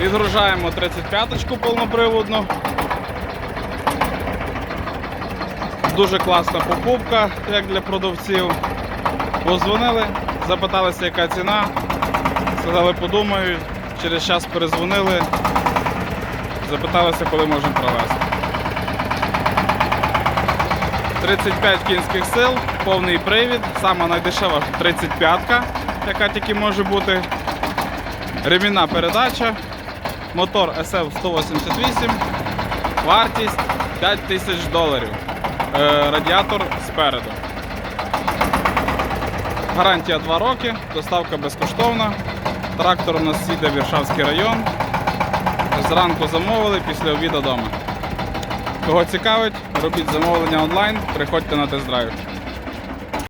Підгружаємо 35-ку повноприводну. Дуже класна покупка, як для продавців. Позвонили, запиталися, яка ціна. Сказали, подумають, через час перезвонили, запиталися, коли можемо провести. 35 кінських сил, повний привід, сама найдешева 35-ка, яка тільки може бути. Ремінна передача, мотор SF-188, вартість 5 тисяч доларів. Е, радіатор спереду. Гарантія 2 роки, доставка безкоштовна. Трактор у нас їде в Віршавський район. Зранку замовили, після обіду вдома. Кого цікавить, робіть замовлення онлайн, приходьте на тест-драйв.